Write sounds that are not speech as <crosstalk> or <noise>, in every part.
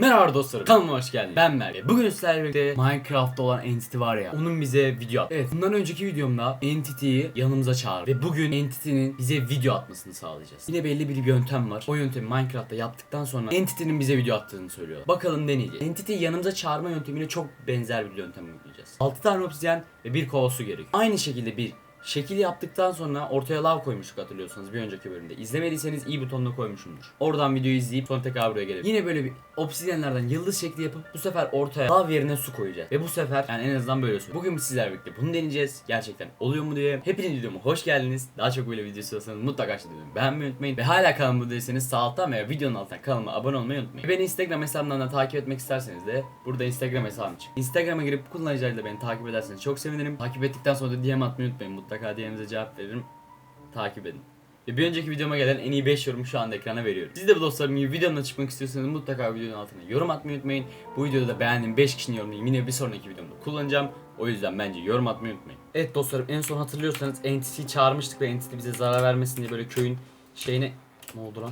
Merhaba dostlarım, kanalıma hoş geldiniz. Ben Merve. Bugün sizlerle birlikte Minecraft'ta olan Entity var ya, onun bize video attı. Evet, bundan önceki videomda Entity'yi yanımıza çağırdı. Ve bugün Entity'nin bize video atmasını sağlayacağız. Yine belli bir yöntem var. O yöntemi Minecraft'ta yaptıktan sonra Entity'nin bize video attığını söylüyorlar. Bakalım deneyeceğiz. Entity'yi yanımıza çağırma yöntemine çok benzer bir yöntem uygulayacağız. 6 tane obsidyen ve bir kova su gerekiyor. Aynı şekilde bir Şekil yaptıktan sonra ortaya lav koymuştuk hatırlıyorsanız bir önceki bölümde. İzlemediyseniz i butonuna koymuşumdur. Oradan videoyu izleyip sonra tekrar buraya gelelim. Yine böyle bir obsidyenlerden yıldız şekli yapıp bu sefer ortaya lav yerine su koyacağız. Ve bu sefer yani en azından böyle söyleyeyim. Bugün sizlerle birlikte bunu deneyeceğiz. Gerçekten oluyor mu diye. Hepiniz videoma hoş geldiniz. Daha çok böyle video istiyorsanız mutlaka aşağıda videomu beğenmeyi unutmayın. Ve hala kanalıma değilseniz sağ alttan veya videonun altından kanalıma abone olmayı unutmayın. Ve beni Instagram hesabımdan da takip etmek isterseniz de burada Instagram hesabım çık. Instagram'a girip kullanıcılarıyla beni takip ederseniz çok sevinirim. Takip ettikten sonra da DM atmayı unutmayın. Mutlaka DM'inize cevap veririm. Takip edin. Ve bir önceki videoma gelen en iyi 5 yorumu şu anda ekrana veriyorum. Siz de dostlarım gibi videomda çıkmak istiyorsanız mutlaka videonun altına yorum atmayı unutmayın. Bu videoda da beğendiğim 5 kişinin yorumunu yine bir sonraki videomda kullanacağım. O yüzden bence yorum atmayı unutmayın. Evet dostlarım en son hatırlıyorsanız Entity'yi çağırmıştık ve Entity bize zarar vermesin diye böyle köyün şeyine... Ne oldu lan?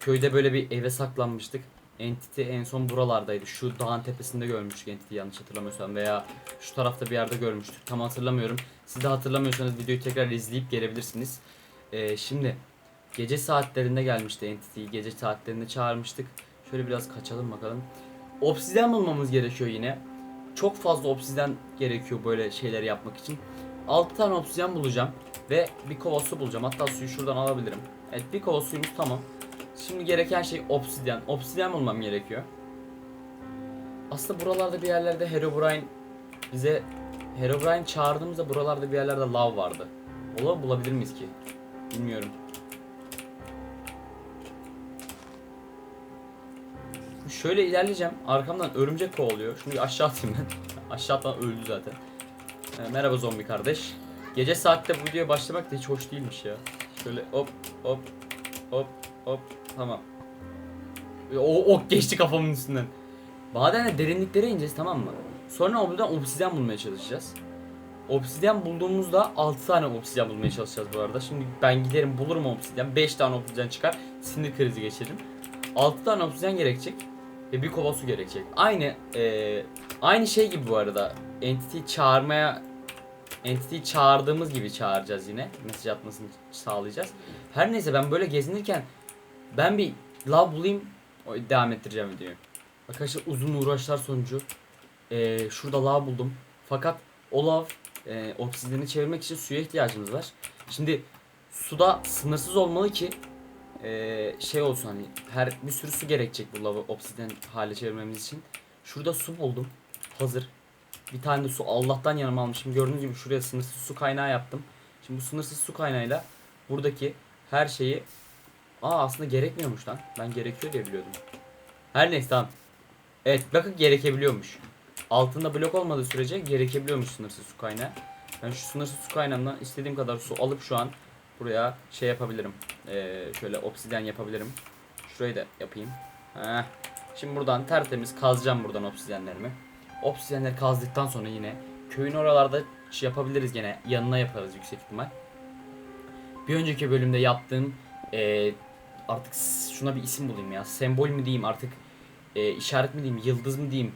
Köyde böyle bir eve saklanmıştık. Entity en son buralardaydı. Şu dağın tepesinde görmüştük Entity yanlış hatırlamıyorsam veya şu tarafta bir yerde görmüştük. Tam hatırlamıyorum. Siz de hatırlamıyorsanız videoyu tekrar izleyip gelebilirsiniz. Ee, şimdi gece saatlerinde gelmişti Entity'yi. Gece saatlerinde çağırmıştık. Şöyle biraz kaçalım bakalım. Obsidyen bulmamız gerekiyor yine. Çok fazla obsidyen gerekiyor böyle şeyleri yapmak için. 6 tane obsidyen bulacağım ve bir kova su bulacağım. Hatta suyu şuradan alabilirim. Evet bir kova suyumuz tamam. Şimdi gereken şey obsidyen. Obsidyen bulmam gerekiyor. Aslında buralarda bir yerlerde Herobrine bize Herobrine çağırdığımızda buralarda bir yerlerde lav vardı. O lav bulabilir miyiz ki? Bilmiyorum. Şöyle ilerleyeceğim. Arkamdan örümcek kovalıyor. Şunu aşağı atayım ben. <laughs> aşağı atan öldü zaten. Ee, merhaba zombi kardeş. Gece saatte bu videoya başlamak da hiç hoş değilmiş ya. Şöyle hop hop hop hop tamam. O ok geçti kafamın üstünden. Madenle derinliklere ineceğiz tamam mı? Sonra oradan obsidyen bulmaya çalışacağız. Obsidyen bulduğumuzda 6 tane obsidyen bulmaya çalışacağız bu arada. Şimdi ben giderim bulurum obsidyen. 5 tane obsidyen çıkar. Sinir krizi geçiririm. 6 tane obsidyen gerekecek. Ve bir kova su gerekecek. Aynı eee, aynı şey gibi bu arada. Entity çağırmaya Entity çağırdığımız gibi çağıracağız yine. Mesaj atmasını sağlayacağız. Her neyse ben böyle gezinirken ben bir lav bulayım. Devam ettireceğim videoyu. Arkadaşlar uzun uğraşlar sonucu eee, şurada lav buldum. Fakat o lav eee obsidiyeni çevirmek için suya ihtiyacımız var. Şimdi suda sınırsız olmalı ki eee, şey olsun hani her bir sürü su gerekecek bu lavı obsidyen hale çevirmemiz için. Şurada su buldum. Hazır. Bir tane de su Allah'tan yanıma almışım. Gördüğünüz gibi şuraya sınırsız su kaynağı yaptım. Şimdi bu sınırsız su kaynağıyla buradaki her şeyi Aa aslında gerekmiyormuş lan. Ben gerekiyor diye biliyordum. Her neyse tamam. Evet bakın gerekebiliyormuş. Altında blok olmadığı sürece gerekebiliyormuş sınırsız su kaynağı. Ben şu sınırsız su kaynağından istediğim kadar su alıp şu an buraya şey yapabilirim. Ee, şöyle obsidyen yapabilirim. Şurayı da yapayım. Heh. Şimdi buradan tertemiz kazacağım buradan obsidyenlerimi. Obsidyenleri kazdıktan sonra yine köyün oralarda şey yapabiliriz gene. Yanına yaparız yüksek ihtimal. Bir önceki bölümde yaptığım e, artık şuna bir isim bulayım ya. Sembol mü diyeyim artık e, işaret mi diyeyim yıldız mı diyeyim.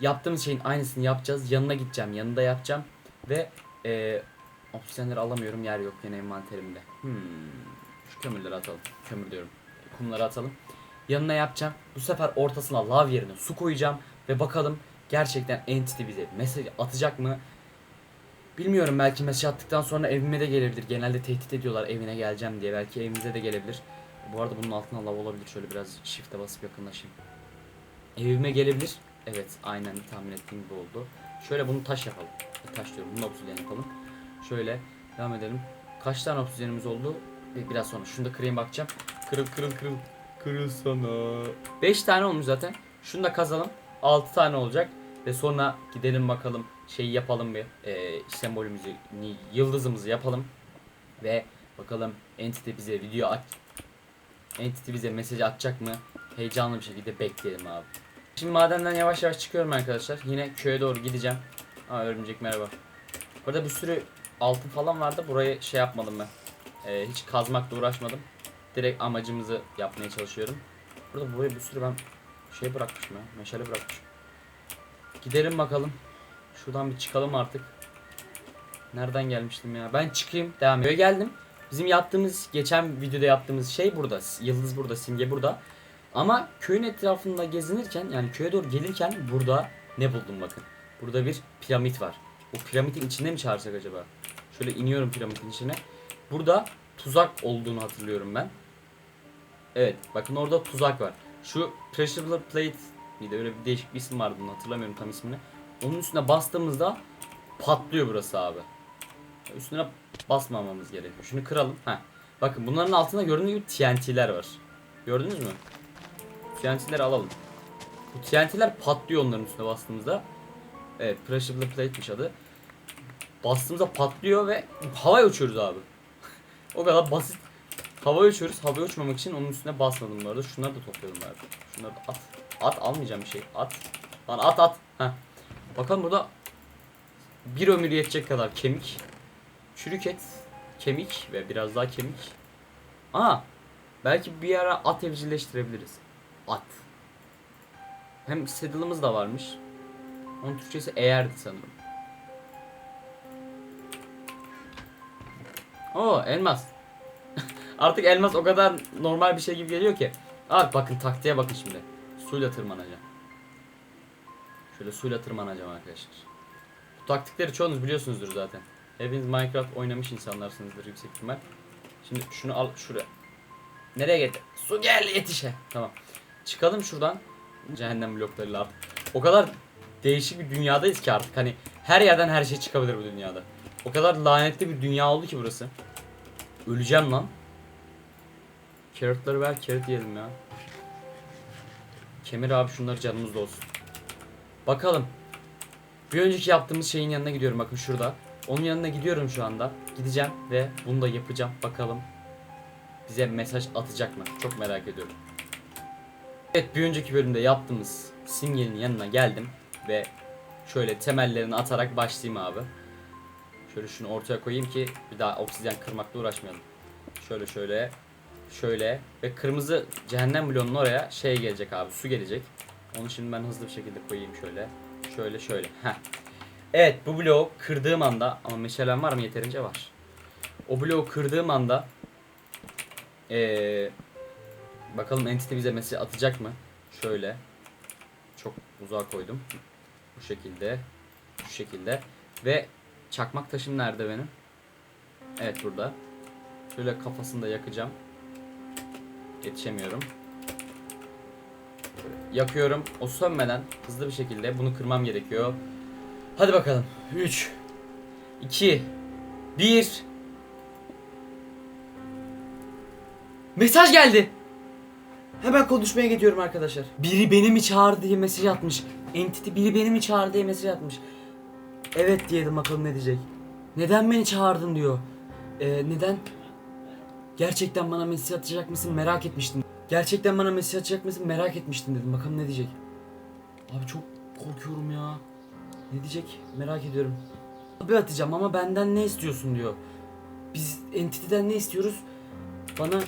Yaptığımız şeyin aynısını yapacağız. Yanına gideceğim. Yanında yapacağım. Ve e, obsidyenleri alamıyorum. Yer yok yine envanterimde. Hmm. Şu kömürleri atalım. Kömür diyorum. Kumları atalım. Yanına yapacağım. Bu sefer ortasına lav yerine su koyacağım. Ve bakalım gerçekten Entity bize mesaj atacak mı? Bilmiyorum belki mesaj attıktan sonra evime de gelebilir. Genelde tehdit ediyorlar evine geleceğim diye. Belki evimize de gelebilir. Bu arada bunun altına lav olabilir. Şöyle biraz shift'e basıp yakınlaşayım. Evime gelebilir. Evet aynen tahmin ettiğim gibi oldu. Şöyle bunu taş yapalım. E, Taş diyorum. Bunu obsidyen yapalım. Şöyle devam edelim. Kaç tane obsidyenimiz oldu? Bir- Biraz sonra. Şunu da kırayım bakacağım. Kırıl kırıl kırıl. Kırıl sana. 5 tane olmuş zaten. Şunu da kazalım. 6 tane olacak. Ve sonra gidelim bakalım şeyi yapalım bir e, sembolümüzü yıldızımızı yapalım ve bakalım Entity bize video at Entity bize mesaj atacak mı heyecanlı bir şekilde bekleyelim abi. Şimdi madenden yavaş yavaş çıkıyorum arkadaşlar. Yine köye doğru gideceğim. Aa örümcek merhaba. Burada bir sürü altın falan vardı. Burayı şey yapmadım ben. E, hiç kazmakla uğraşmadım. Direkt amacımızı yapmaya çalışıyorum. Burada buraya bir sürü ben Şey bırakmışım ya. Meşale bırakmışım. Gidelim bakalım. Şuradan bir çıkalım artık. Nereden gelmiştim ya? Ben çıkayım. Devam ediyor. Geldim. Bizim yaptığımız, geçen videoda yaptığımız şey burada. Yıldız burada, simge burada. Ama köyün etrafında gezinirken, yani köye doğru gelirken burada ne buldum bakın. Burada bir piramit var. Bu piramidin içinde mi çağırsak acaba? Şöyle iniyorum piramidin içine. Burada tuzak olduğunu hatırlıyorum ben. Evet, bakın orada tuzak var. Şu pressure plate miydi? Öyle bir değişik bir isim vardı bunu hatırlamıyorum tam ismini. Onun üstüne bastığımızda patlıyor burası abi. Üstüne basmamamız gerekiyor. Şunu kıralım. Heh. Bakın bunların altında gördüğünüz gibi TNT'ler var. Gördünüz mü? TNT'leri alalım. Bu TNT'ler patlıyor onların üstüne bastığımızda. Evet, pressure plate'miş adı. Bastığımızda patlıyor ve havaya uçuyoruz abi. <laughs> o kadar basit. Havaya uçuyoruz. Havaya uçmamak için onun üstüne basmadım bu arada. Şunları da toplayalım abi. Şunları da at. At almayacağım bir şey. At. Lan at at. Heh. Bakalım burada bir ömür yetecek kadar kemik. Çürük et, kemik ve biraz daha kemik. Aa, belki bir ara at evcilleştirebiliriz. At. Hem saddle'ımız da varmış. Onun Türkçesi eğerdi sanırım. Oo elmas. <laughs> Artık elmas o kadar normal bir şey gibi geliyor ki. Abi bakın taktiğe bakın şimdi. Suyla tırmanacağım. Şöyle suyla tırmanacağım arkadaşlar. Bu taktikleri çoğunuz biliyorsunuzdur zaten. Hepiniz Minecraft oynamış insanlarsınızdır yüksek ihtimal. Şimdi şunu al şuraya. Nereye gitti? Su gel yetişe. Tamam. Çıkalım şuradan. Cehennem bloklarıyla artık. O kadar değişik bir dünyadayız ki artık hani her yerden her şey çıkabilir bu dünyada. O kadar lanetli bir dünya oldu ki burası. Öleceğim lan. Carrotları ver carrot yiyelim ya. Kemir abi şunları canımızda olsun. Bakalım. Bir önceki yaptığımız şeyin yanına gidiyorum bakın şurada. Onun yanına gidiyorum şu anda. Gideceğim ve bunu da yapacağım. Bakalım bize mesaj atacak mı? Çok merak ediyorum. Evet bir önceki bölümde yaptığımız simgenin yanına geldim ve şöyle temellerini atarak başlayayım abi. Şöyle şunu ortaya koyayım ki bir daha oksijen kırmakla uğraşmayalım. Şöyle şöyle şöyle ve kırmızı cehennem bloğunun oraya şey gelecek abi su gelecek. Onu şimdi ben hızlı bir şekilde koyayım şöyle. Şöyle şöyle. Heh. Evet bu bloğu kırdığım anda ama meşalem var mı yeterince var. O bloğu kırdığım anda ee, bakalım entity bize mesaj atacak mı? Şöyle. Çok uzağa koydum. Bu şekilde. Şu şekilde. Ve çakmak taşım nerede benim? Evet burada. Şöyle kafasını da yakacağım. Yetişemiyorum. Yakıyorum. O sönmeden hızlı bir şekilde bunu kırmam gerekiyor. Hadi bakalım. 3 2 1 Mesaj geldi. Hemen konuşmaya gidiyorum arkadaşlar. Biri beni mi çağırdı diye mesaj atmış. Entity biri beni mi çağırdı diye mesaj atmış. Evet diyelim bakalım ne diyecek. Neden beni çağırdın diyor. Ee, neden? Gerçekten bana mesaj atacak mısın merak etmiştim. Gerçekten bana mesaj atacak mısın merak etmiştim dedim. Bakalım ne diyecek. Abi çok korkuyorum ya. Ne diyecek merak ediyorum. Abi atacağım ama benden ne istiyorsun diyor. Biz Entity'den ne istiyoruz? Bana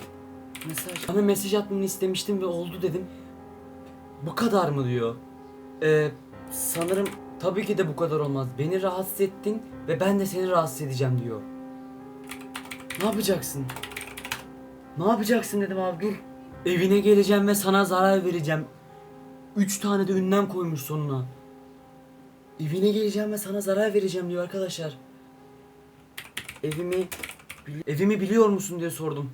mesaj bana mesaj atmanı istemiştim ve oldu dedim. Bu kadar mı diyor. Ee, sanırım tabii ki de bu kadar olmaz. Beni rahatsız ettin ve ben de seni rahatsız edeceğim diyor. Ne yapacaksın? Ne yapacaksın dedim abi. Evine geleceğim ve sana zarar vereceğim. Üç tane de ünlem koymuş sonuna. Evine geleceğim ve sana zarar vereceğim diyor arkadaşlar. Evimi evimi biliyor musun diye sordum.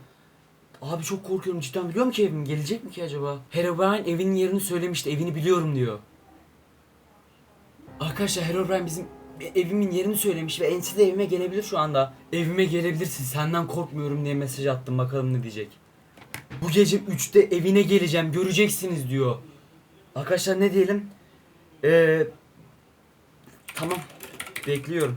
Abi çok korkuyorum cidden biliyorum ki evim gelecek mi ki acaba? Herobrine evinin yerini söylemişti evini biliyorum diyor. Arkadaşlar Herobrine bizim evimin yerini söylemiş ve Ensi de evime gelebilir şu anda. Evime gelebilirsin senden korkmuyorum diye mesaj attım bakalım ne diyecek. Bu gece 3'te evine geleceğim göreceksiniz diyor. Arkadaşlar ne diyelim? Eee Tamam. Bekliyorum.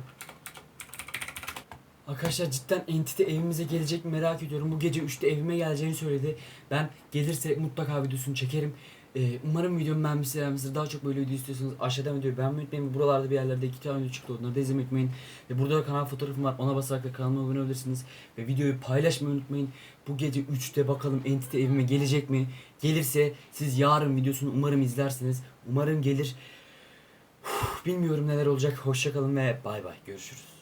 Arkadaşlar cidden Entity evimize gelecek merak ediyorum. Bu gece 3'te evime geleceğini söyledi. Ben gelirse mutlaka videosunu çekerim. Ee, umarım videomu beğenmişsiniz. beğenmişsiniz. Daha çok böyle video istiyorsanız aşağıdan videoyu beğenmeyi unutmayın. Buralarda bir yerlerde iki tane video çıktı. Onları da izlemeyi unutmayın. Ve burada da kanal fotoğrafım var. Ona basarak da kanalıma abone olabilirsiniz. Ve videoyu paylaşmayı unutmayın. Bu gece 3'te bakalım Entity evime gelecek mi? Gelirse siz yarın videosunu umarım izlersiniz. Umarım gelir. Bilmiyorum neler olacak. Hoşçakalın ve bay bay. Görüşürüz.